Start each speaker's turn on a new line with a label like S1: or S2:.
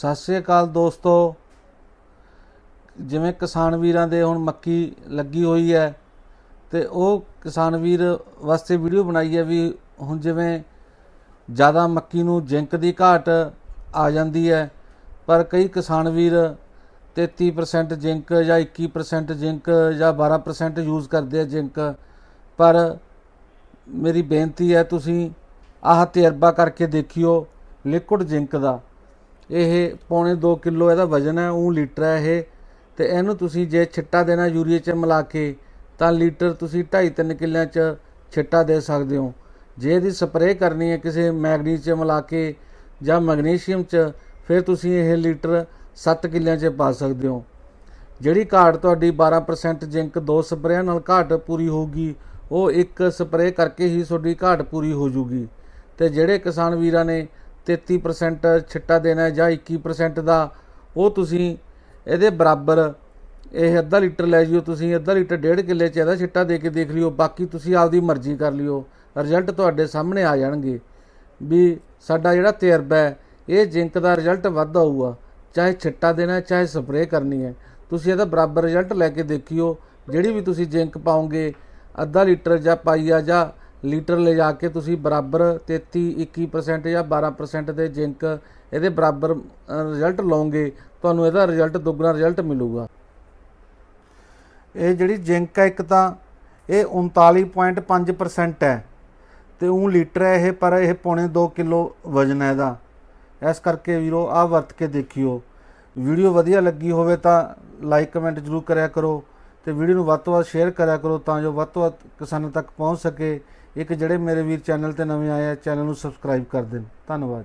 S1: ਸਤਿ ਸ੍ਰੀ ਅਕਾਲ ਦੋਸਤੋ। ਜਿਵੇਂ ਕਿਸਾਨ ਵੀਰਾਂ ਦੇ ਹੁਣ ਮੱਕੀ ਲੱਗੀ ਹੋਈ ਹੈ ਤੇ ਉਹ ਕਿਸਾਨ ਵੀਰ ਵਾਸਤੇ ਵੀਡੀਓ ਬਣਾਈ ਹੈ ਵੀ ਹੁਣ ਜਿਵੇਂ ਜ਼ਿਆਦਾ ਮੱਕੀ ਨੂੰ ਜਿੰਕ ਦੀ ਘਾਟ ਆ ਜਾਂਦੀ ਹੈ, ਪਰ ਕਈ ਕਿਸਾਨ ਵੀਰ 33% ਜਿੰਕ ਜਾਂ 21% ਜਿੰਕ ਜਾਂ 12% ਯੂਜ਼ ਕਰਦੇ ਆ ਜਿੰਕ। ਪਰ ਮੇਰੀ ਬੇਨਤੀ ਹੈ ਤੁਸੀਂ ਆਹ ਤਜਰਬਾ ਕਰਕੇ ਦੇਖਿਓ ਲਿਕੁਇਡ ਜਿੰਕ ਦਾ। ਇਹ ਪੌਣੇ 2 ਕਿਲੋ ਇਹਦਾ ਵਜ਼ਨ ਹੈ ਉਹ ਲੀਟਰ ਹੈ ਇਹ। ਤੇ ਇਹਨੂੰ ਤੁਸੀਂ ਜੇ ਛਿੱਟਾ ਦੇਣਾ ਯੂਰੀਆ ਚ ਮਿਲਾ ਕੇ, ਤਾਂ ਲੀਟਰ ਤੁਸੀਂ 2.5-3 ਕਿੱਲਿਆਂ ਚ ਛਿੱਟਾ ਦੇ ਸਕਦੇ ਹੋ। ਜੇ ਇਹਦੀ ਸਪਰੇਅ ਕਰਨੀ ਹੈ ਕਿਸੇ ਮੈਗਨੀਜ਼ ਚ ਮਿਲਾ ਕੇ ਜਾਂ ਮੈਗਨੀਸ਼ੀਅਮ ਚ, ਫਿਰ ਤੁਸੀਂ ਇਹ ਲੀਟਰ 7 ਕਿੱਲਿਆਂ ਚ ਪਾ ਸਕਦੇ ਹੋ। ਜਿਹੜੀ ਘਾਟ ਤੁਹਾਡੀ 12% ਜਿੰਕ ਦੋ ਸਪਰੇਆਂ ਨਾਲ ਘਾਟ ਪੂਰੀ ਹੋਊਗੀ, ਉਹ ਇੱਕ ਸਪਰੇਅ ਕਰਕੇ ਹੀ ਤੁਹਾਡੀ ਘਾਟ ਪੂਰੀ ਹੋ ਜੂਗੀ। ਤੇ ਜਿਹੜੇ ਕਿਸਾਨ ਵੀਰਾਂ ਨੇ 33% ਛਿੱਟਾ ਦੇਣਾ ਹੈ ਜਾਂ 21% ਦਾ, ਉਹ ਤੁਸੀਂ ਇਹਦੇ ਬਰਾਬਰ ਇਹ ਅੱਧਾ ਲੀਟਰ ਲੈ ਜਿਓ, ਤੁਸੀਂ ਅੱਧਾ ਲੀਟਰ ਡੇਢ ਕਿੱਲੇ ਚ ਇਹਦਾ ਛਿੱਟਾ ਦੇ ਕੇ ਦੇਖ ਲਿਓ, ਬਾਕੀ ਤੁਸੀਂ ਆਪਦੀ ਮਰਜ਼ੀ ਕਰ ਲਿਓ ਰਿਜ਼ਲਟ ਤੁਹਾਡੇ ਸਾਹਮਣੇ ਆ ਜਾਣਗੇ ਵੀ ਸਾਡਾ ਜਿਹੜਾ ਤਜਰਬਾ ਹੈ, ਇਹ ਜਿੰਕ ਦਾ ਰਿਜ਼ਲਟ ਵੱਧ ਆਊਗਾ, ਚਾਹੇ ਛਿੱਟਾ ਦੇਣਾ, ਚਾਹੇ ਸਪਰੇਅ ਕਰਨੀ ਹੈ, ਤੁਸੀਂ ਇਹਦਾ ਬਰਾਬਰ ਰਿਜ਼ਲਟ ਲੈ ਕੇ ਦੇਖਿਓ, ਜਿਹੜੀ ਵੀ ਤੁਸੀਂ ਜਿੰਕ ਪਾਓਗੇ ਅੱਧਾ ਲੀਟਰ ਜਾਂ ਪਾਈਆ ਜਾਂ ਲੀਟਰ ਲੈ ਜਾ ਕੇ ਤੁਸੀਂ ਬਰਾਬਰ 33 21% ਜਾਂ 12% ਦੇ ਜਿੰਕ ਇਹਦੇ ਬਰਾਬਰ ਰਿਜ਼ਲਟ ਲਓਗੇ, ਤੁਹਾਨੂੰ ਇਹਦਾ ਰਿਜ਼ਲਟ ਦੁੱਗਣਾ ਰਿਜ਼ਲਟ ਮਿਲੂਗਾ। ਇਹ ਜਿਹੜੀ ਜਿੰਕ ਹੈ ਇੱਕ ਤਾਂ ਇਹ 39.5% ਹੈ ਤੇ ਉਹ ਲੀਟਰ ਹੈ ਇਹ, ਪਰ ਇਹ ਪੌਣੇ 2 ਕਿਲੋ ਵਜ਼ਨ ਹੈ ਇਹਦਾ। ਇਸ ਕਰਕੇ ਵੀਰੋ, ਆਹ ਵਰਤ ਕੇ ਦੇਖਿਓ। ਵੀਡੀਓ ਵਧੀਆ ਲੱਗੀ ਹੋਵੇ ਤਾਂ ਲਾਈਕ ਕਮੈਂਟ ਜਰੂਰ ਕਰਿਆ ਕਰੋ ਤੇ ਵੀਡੀਓ ਨੂੰ ਵੱਧ ਤੋਂ ਵੱਧ ਸ਼ੇਅਰ ਕਰਿਆ ਕਰੋ ਤਾਂ ਜੋ ਵੱਧ ਤੋਂ ਵੱਧ ਕਿਸਾਨਾਂ ਤੱਕ ਪਹੁੰਚ ਸਕੇ। ਇੱਕ ਜਿਹੜੇ ਮੇਰੇ ਵੀਰ ਚੈਨਲ ਤੇ ਨਵੇਂ ਆਏ ਆ, ਚੈਨਲ ਨੂੰ ਸਬਸਕ੍ਰਾਈਬ ਕਰ ਦੇਣ। ਧੰਨਵਾਦ